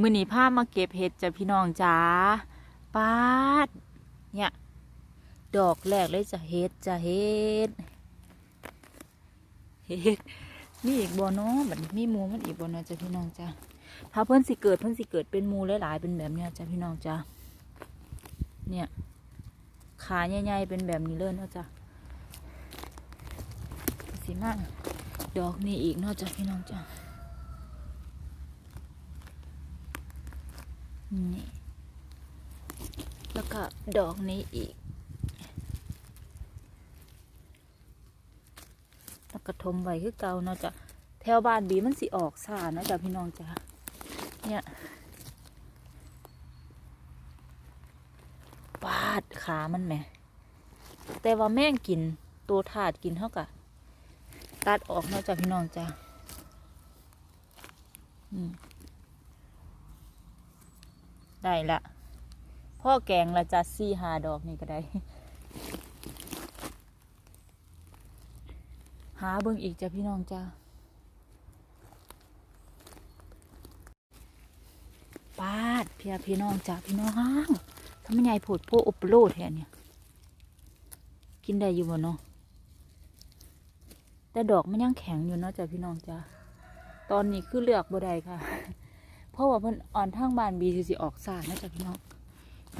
มือนีผ้ามาเก็บเห็ดจ้ะพี่น้องจ๋าปาด เนี่ย ดอกแรกเลยจะเห็ดจะเห็ดเห็ดมีอีกบ่เนาะบัดมีมูมันอีกบ่เนาะจ้ะพี่น้องจ้าถ้าเพิ่อนสิเกิดเพิ่อนสิเกิดเป็นมูหลายๆเป็นแบบเนี้ยจ้ะพี่น้องจ้าเนี่ยขาใหญ่ๆเป็นแบบนี้เลยเนาะจ้ะสิมากดอกนี้อีกเนาะจ้ะพี่น้องจ้า นี่แล้วก็ดอกนี้อีก แล้วก็ทมไว้คือเก่าเนาะจ้ะแถวบ้านบีมันสิออกซ่านะจ้ะพี่น้องจ้ะเนี่ยปาดขามันแหมแต่ว่าแม่งกินตัวถาดกินเท่ากับตัดออกเนาะจ้ะพี่น้องจ้ะอืม ได้ละพ่อแกงละจะซี่หาดอกนี่ก็ได้ หาเบิ่งอีกจ้ะพี่น้องจ้าปาดเพี่พี่น้องจ้าพี่น้องทำไมใหญ่ผดโพอุปโลดแทนเนี่ย กินได้อยู่บ่เนาะแต่ดอกมันยังแข็งอยู่เนาะจ้ะพี่น้องจ้าตอนนี้คือเลือกบ่ได้ค่ะ เพราะว่าเพิ่นอ่อนทางบ้านบีสิสิออกสานะจ้ะพี่น้อง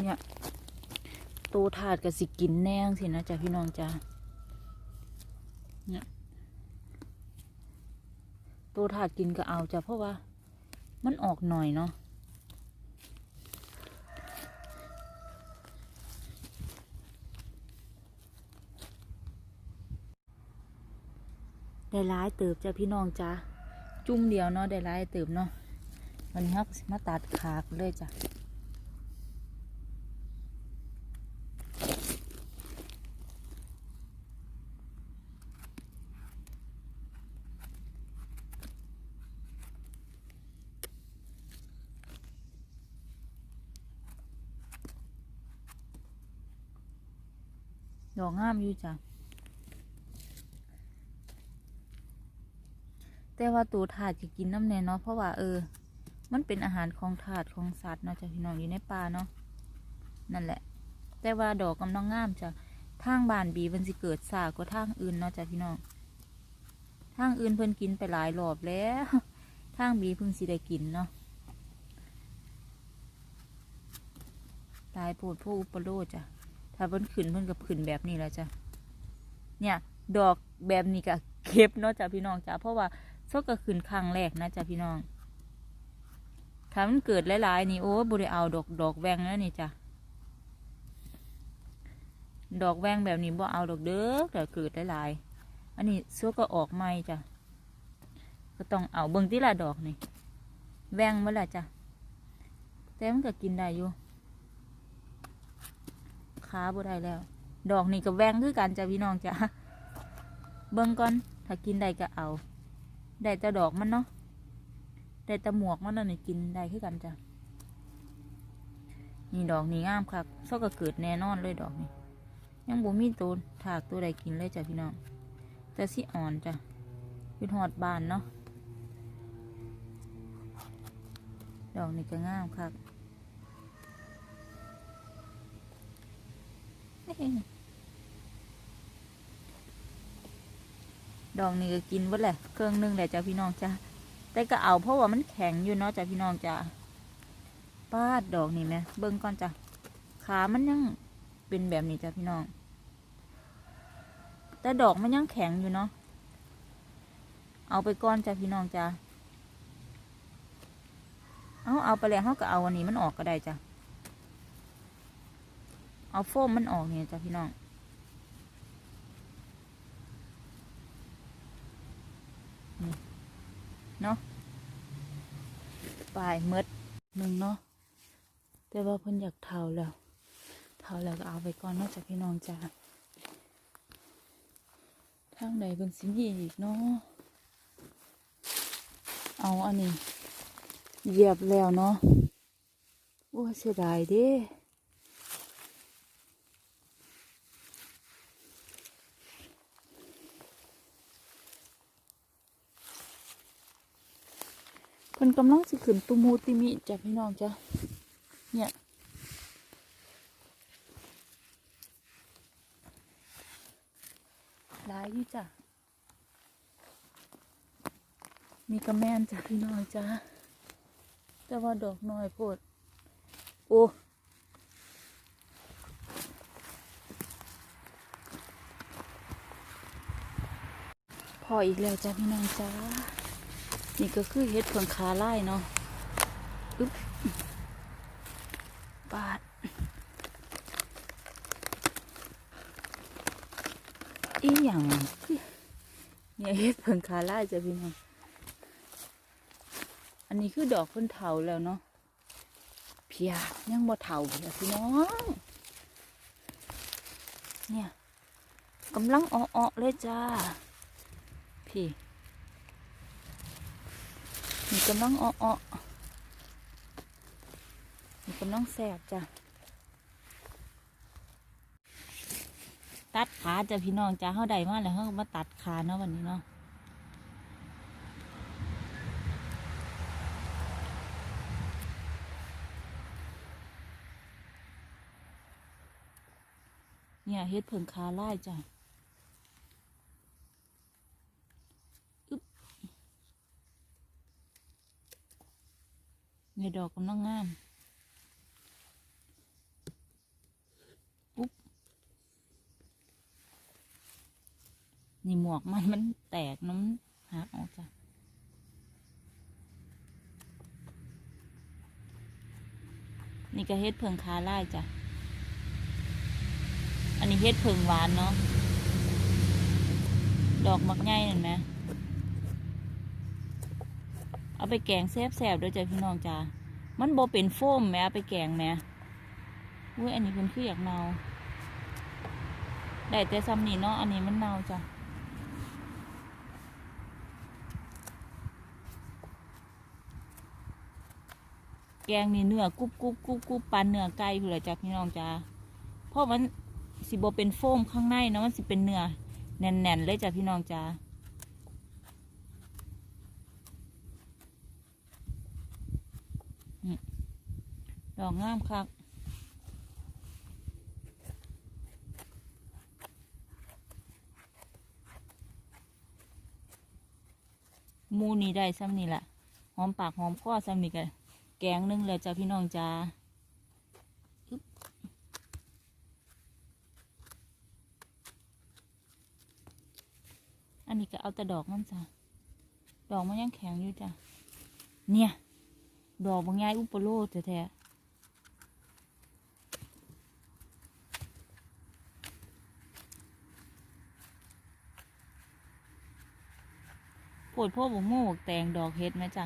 เนี่ยตูถาดกับสิกินแนงสินะจ้ะพี่น้องจ้าตัวถาดกินก็เอาจ้ะเพราะว่ามันออกหน่อยเนาะได้ร้ายเติบจ้ะพี่น้องจ้ะจุ่มเดียวเนาะได้ร้ายเติบเนาะ วันนี้ครับมาตัดขากเลยจ้ะดอกงามอยู่จ้ะ แต่ว่าตัวถาดจะกินน้ำแน่เนาะเพราะว่าเออ มันเป็นอาหารของถาดของสัตว์เนาะจ้ะพี่น้องอยู่ในป่าเนาะนั่นแหละ แต่ว่าดอกกำลังงามจ้ะทางบานบีมันสิเกิดสากว่าทางอื่นเนาะจ้ะพี่น้องทางอื่นเพิ่นกินไปหลายรอบแล้วทางบีเพิ่งสิได้กินเนาะตายโพดผู้อุปโลจ้ะถ้าเพิ่นขึ้นเพิ่นกับขึ้นแบบนี้แล้วจ้ะเนี่ยดอกแบบนี้ก็เก็บเนาะจ้ะพี่น้องจ้ะเพราะว่าโซกก็ขึ้นครั้งแรกนะจ้ะพี่น้อง ถ้ามันเกิดหลายๆนี่โอ้บ่ได้เอาดอกดอกแวงแล้วนี่จ้ะดอกแวงแบบนี้บ่เอาดอกเด้อแต่เกิดหลายๆอันนี้ซกก็ออกใหม่จ้ะก็ต้องเอาเบิ่งที่ละดอกนี่แวงเมื่อไรจ้ะแต่มันก็กินได้อยู่ค้าบ่ได้แล้ว ดอกนี่ก็แวงคือกันจ้ะพี่น้องจ้ะเบิ่งก่อนถ้ากินได้ก็เอา ได้แต่ดอกมันเนาะ ได้แต่หมวกมันนั่นนี่กินได้คือกันจ้ะนี่ดอกนี่งามคักซอกก็เกิดแน่นอนเลยดอกนี่ยังบ่มีตัวถากตัวใดกินเลยจ้ะพี่น้องแต่สิอ่อนจ้ะเป็นหอดบานเนาะดอกนี่ก็งามคักดอกนี้ก็กินวัดแหละเครื่องหนึงแหละจ้ะพี่น้องจ้ะ แต่ก็เอาเพราะว่ามันแข็งอยู่เนาะจ้ะพี่น้องจ้ะป้าดดอกนี่ไหมเบิ่งก่อนจ้ะขามันยังเป็นแบบนี้จ้ะพี่น้อง แต่ดอกมันยังแข็งอยู่เนาะเอาไปก่อนจ้ะพี่น้องจ้ะเอาเอาไปแล้วเขาก็เอาอันนี้มันออกก็ได้จ้ะเอาโฟมมันออกเนี่ยจ้ะพี่น้องเนาะ ปลายเมดหนึ่งเนาะแต่ว่าเพิ่นอยากเทาแล้วเทาแล้วก็เอาไปก่อนนอกจากพี่น้องจ้าทางใดเป็นสิมีอีกเนาะเอาอันนี้เหยียบแล้วเนาะโอ้เสียดายเด้ันกำลังสิขึ้นตุมูติมิจ้ะพี่น้องจ้ะเนี่ยหลายอยู่จ้ะมีกระแมนจ้ะพี่น้องจ้ะแต่ว่าดอกน้อยโพดโอ้พออีกแล้วจ้ะพี่น้องจ้า นี่ก็คือเห็ดเผืองขาไล่เนาะอึ๊บบาดอีหยังเนี่ยเห็ดเพิงขาไล่จะพี่น้องอันนี้คือดอกเพิ่นเถาแล้วเนาะเพียยังบ่เถาเพียพี่น้องเนี่ยกำลังอ้อๆเลยจ้าพี่ นี่กำลังอ้อๆนี่กำลังแสบจ้ะ ตัดขาจ้ะพี่น้องจ้าเขาใดมาแล้วเขามาตัดขาเนาะวันนี้เนาะเนี่ยเฮ็ดเผิงขาไล่จ้ะ เนี่ยดอกกำลังงามปุ๊บนี่หมวกมันมันแตกน้ำหักออกจ้ะนี่ก็เฮ็ดเพิงคาไล่จ้ะ อันนี้เฮ็ดเพิงหวานเนาะ ดอกมักง่ายเห็นไหม เอาไปแกงแซ่บๆด้วยจ้ะพี่น้องจ้ะมันโบเป็นโฟมแม่เอาไปแกงแม่อุ้ยอันนี้เพิ่นคืออยากเนาได้แต่ซ้ำนี่เนาะอันนี้มันเนาจ้ะแกงนี่เนื้อกุบกุบกุบกุบปานเนื้อไก่คือละจ้ะพี่น้องจ้าเพราะมันสิบเป็นโฟมข้างในเนาะมันสิเป็นเนื้อแน่นๆเลยจ้ะพี่น้องจ้า ดอกงามคักมูนี่ได้ซ้ำนี่แหละหอมปากหอมคอซ้ำนี่กันแกงหนึงเลยจ้าพี่น้องจ้าอันนี้ก็เอาแต่ดอกมันจ้ะดอกมันยังแข็งอยู่จ้ะเนี่ย ดอกบางง่ายอุปโลดแท้ๆ ปวดพ่อบกโม่บกแตงดอกเฮ็ดไหมจ้ะ